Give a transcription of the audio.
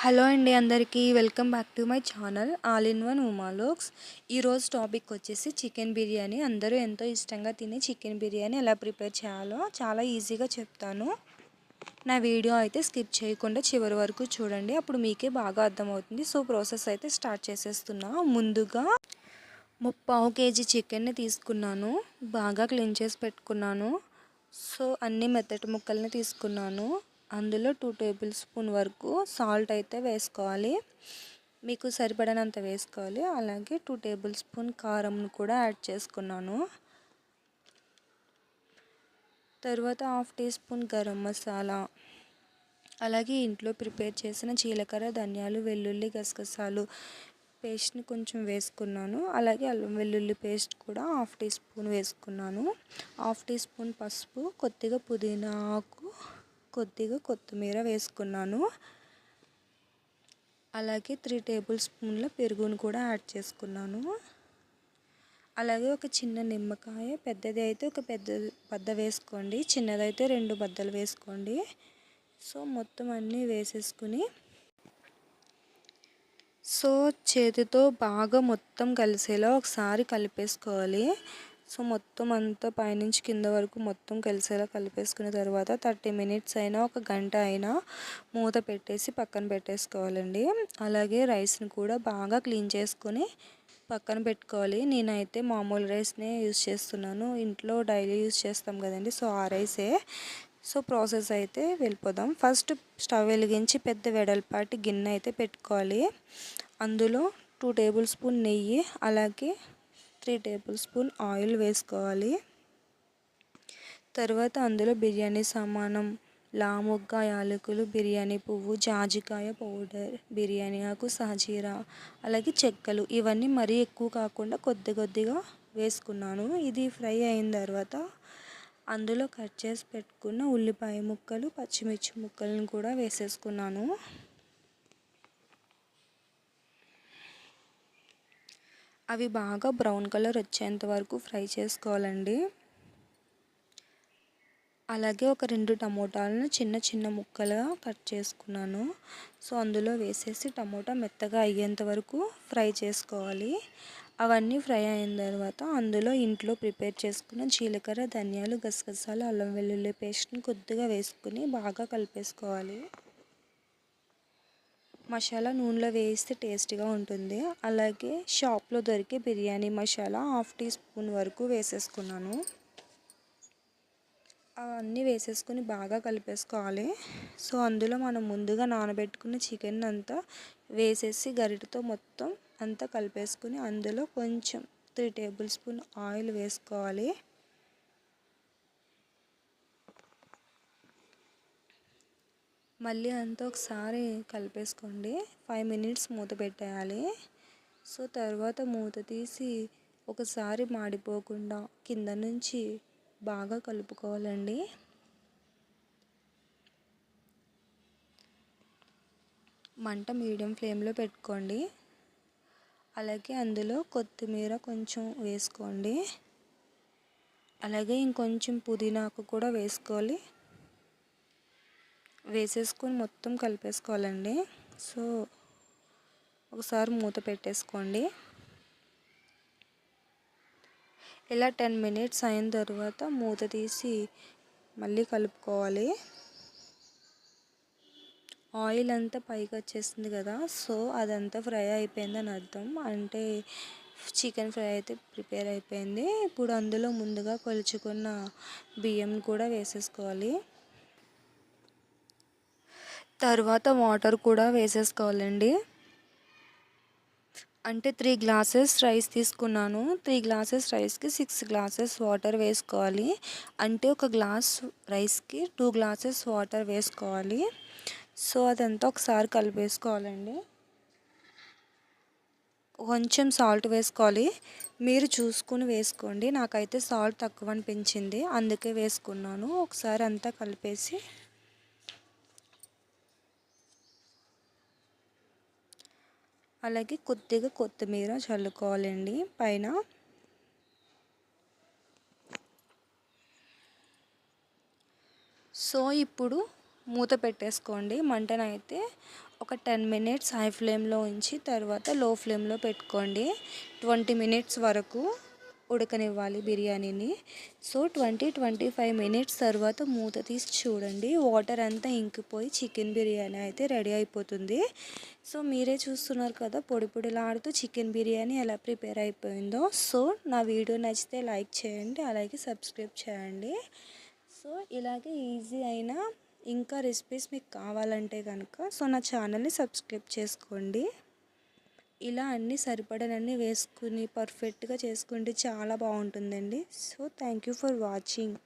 Hello అండి అందరికీ welcome back to my channel all in one ఉమాలోక్స్ ఈరోజు టాపిక్ వచ్చేసి చికెన్ బిర్యానీ. అందరూ ఎంతో ఇష్టంగా తినే చికెన్ బిర్యానీ ఎలా ప్రిపేర్ చేయాలో చాలా ఈజీగా చెప్తాను. నా వీడియో అయితే స్కిప్ చేయకుండా చివరి వరకు చూడండి. అప్పుడు మీకే బాగా అర్థమవుతుంది. సో ప్రాసెస్ అయితే స్టార్ట్ చేసేస్తున్నా. ముందుగా ముప్పావు కేజీ చికెన్ని తీసుకున్నాను. బాగా క్లీన్ చేసి పెట్టుకున్నాను. సో అన్ని మెత్తటి ముక్కల్ని తీసుకున్నాను. అందులో టూ టేబుల్ స్పూన్ వరకు సాల్ట్ అయితే వేసుకోవాలి. మీకు సరిపడనంత వేసుకోవాలి. అలాగే టూ టేబుల్ స్పూన్ కారంను కూడా యాడ్ చేసుకున్నాను. తర్వాత half teaspoon garam masala. అలాగే ఇంట్లో ప్రిపేర్ చేసిన జీలకర్ర ధనియాలు వెల్లుల్లి గసగసాలు పేస్ట్ని కొంచెం వేసుకున్నాను. అలాగే అల్లం వెల్లుల్లి పేస్ట్ కూడా హాఫ్ టీ స్పూన్ వేసుకున్నాను. హాఫ్ టీ స్పూన్ పసుపు కొద్దిగా పుదీనా ఆకు కొద్దిగా కొత్తిమీర వేసుకున్నాను. అలాగే త్రీ టేబుల్ స్పూన్ల పెరుగును కూడా యాడ్ చేసుకున్నాను. అలాగే ఒక చిన్న నిమ్మకాయ పెద్దది అయితే ఒక పెద్ద బద్ద వేసుకోండి. చిన్నదైతే రెండు బద్దలు వేసుకోండి. సో మొత్తం అన్నీ వేసేసుకుని సో చేతితో బాగా మొత్తం కలిసేలా ఒకసారి కలిపేసుకోవాలి. సో మొత్తం అంతా పైనుంచి కింద వరకు మొత్తం కలిసేలా కలిపేసుకున్న తర్వాత థర్టీ మినిట్స్ అయినా ఒక గంట అయినా మూత పెట్టేసి పక్కన పెట్టేసుకోవాలండి. అలాగే రైస్ని కూడా బాగా క్లీన్ చేసుకొని పక్కన పెట్టుకోవాలి. నేనైతే మామూలు రైస్నే యూజ్ చేస్తున్నాను. ఇంట్లో డైలీ యూజ్ చేస్తాం కదండి సో ఆ రైసే. సో ప్రాసెస్ అయితే వెళ్ళిపోదాం. ఫస్ట్ స్టవ్ వెలిగించి పెద్ద వెడల్పాటి గిన్నె అయితే పెట్టుకోవాలి. అందులో టూ టేబుల్ స్పూన్ నెయ్యి అలాగే త్రీ టేబుల్ స్పూన్ ఆయిల్ వేసుకోవాలి. తర్వాత అందులో బిర్యానీ సామానం లాముగ్గ యాలకులు బిర్యానీ పువ్వు జాజికాయ పౌడర్ బిర్యానీ ఆకు సహజీరా అలాగే చెక్కలు ఇవన్నీ మరీ ఎక్కువ కాకుండా కొద్ది కొద్దిగా వేసుకున్నాను. ఇది ఫ్రై అయిన తర్వాత అందులో కట్ చేసి పెట్టుకున్న ఉల్లిపాయ ముక్కలు పచ్చిమిర్చి ముక్కలను కూడా వేసేసుకున్నాను. అవి బాగా బ్రౌన్ కలర్ వచ్చేంత వరకు ఫ్రై చేసుకోవాలండి. అలాగే ఒక రెండు టమోటాలను చిన్న చిన్న ముక్కలుగా కట్ చేసుకున్నాను. సో అందులో వేసేసి టమోటా మెత్తగా అయ్యేంత వరకు ఫ్రై చేసుకోవాలి. అవన్నీ ఫ్రై అయిన తర్వాత అందులో ఇంట్లో ప్రిపేర్ చేసుకున్న జీలకర్ర ధనియాలు గసగసాలు అల్లం వెల్లుల్లి పేస్ట్ని కొద్దిగా వేసుకుని బాగా కలిపేసుకోవాలి. మసాలా నూనెలో వేస్తే టేస్టీగా ఉంటుంది. అలాగే షాప్లో దొరికే biryani masala half teaspoon వరకు వేసేసుకున్నాను. అవన్నీ వేసేసుకొని బాగా కలిపేసుకోవాలి. సో అందులో మనం ముందుగా నానబెట్టుకున్న చికెన్ అంతా వేసేసి గరిటతో మొత్తం అంతా కలిపేసుకుని అందులో కొంచెం త్రీ టేబుల్ స్పూన్ ఆయిల్ వేసుకోవాలి. మళ్ళీ అంతా ఒకసారి కలిపేసుకోండి. ఫైవ్ మినిట్స్ మూత పెట్టేయాలి. సో తర్వాత మూత తీసి ఒకసారి మాడిపోకుండా కింద నుంచి బాగా కలుపుకోవాలండి. మంట మీడియం ఫ్లేమ్లో పెట్టుకోండి. అలాగే అందులో కొత్తిమీర కొంచెం వేసుకోండి. అలాగే ఇంకొంచెం పుదీనాకు కూడా వేసుకోవాలి. వేసేసుకొని మొత్తం కలిపేసుకోవాలండి. సో ఒకసారి మూత పెట్టేసుకోండి. ఇలా టెన్ మినిట్స్ అయిన తర్వాత మూత తీసి మళ్ళీ కలుపుకోవాలి. ఆయిల్ అంతా పైకి వచ్చేసింది కదా సో అదంతా ఫ్రై అయిపోయిందని అర్థం. అంటే చికెన్ ఫ్రై అయితే ప్రిపేర్ అయిపోయింది. ఇప్పుడు అందులో ముందుగా కొలుచుకున్న బియ్యం కూడా వేసేసుకోవాలి. తర్వాత వాటర్ కూడా వేసేసుకోవాలండి. అంటే త్రీ గ్లాసెస్ రైస్ తీసుకున్నాను. త్రీ గ్లాసెస్ రైస్కి సిక్స్ గ్లాసెస్ వాటర్ వేసుకోవాలి. అంటే ఒక గ్లాస్ రైస్కి టూ గ్లాసెస్ వాటర్ వేసుకోవాలి. సో అదంతా ఒకసారి కలిపేసుకోవాలండి. కొంచెం సాల్ట్ వేసుకోవాలి. మీరు చూసుకుని వేసుకోండి. నాకైతే సాల్ట్ తక్కువ అనిపించింది. అందుకే వేసుకున్నాను. ఒకసారి అంతా కలిపేసి అలాగే కొద్దిగా కొత్తిమీర చల్లుకోవాలండి. పైన సో ఇప్పుడు మూత పెట్టేసుకోండి. మంటనైతే ఒక టెన్ మినిట్స్ హై ఫ్లేమ్లో ఉంచి తర్వాత లో ఫ్లేమ్లో పెట్టుకోండి. ట్వంటీ మినిట్స్ వరకు ఉడకనివ్వాలి బిర్యానీని. So twenty twenty five minutes తర్వాత మూత తీసి చూడండి. వాటర్ అంతా ఇంకిపోయి చికెన్ బిర్యానీ అయితే రెడీ అయిపోతుంది. సో మీరే చూస్తున్నారు కదా పొడి పొడిలాడుతూ చికెన్ బిర్యానీ ఎలా ప్రిపేర్ అయిపోయిందో. సో నా వీడియో నచ్చితే లైక్ చేయండి అలాగే సబ్స్క్రైబ్ చేయండి. సో ఇలాగే ఈజీ అయినా ఇంకా రెసిపీస్ మీకు కావాలంటే కనుక సో నా ఛానల్ని సబ్స్క్రైబ్ చేసుకోండి. ఇలా అన్నీ సరిపడనన్నీ వేసుకుని పర్ఫెక్ట్గా చేసుకుంటే చాలా బాగుంటుందండి. So thank you for watching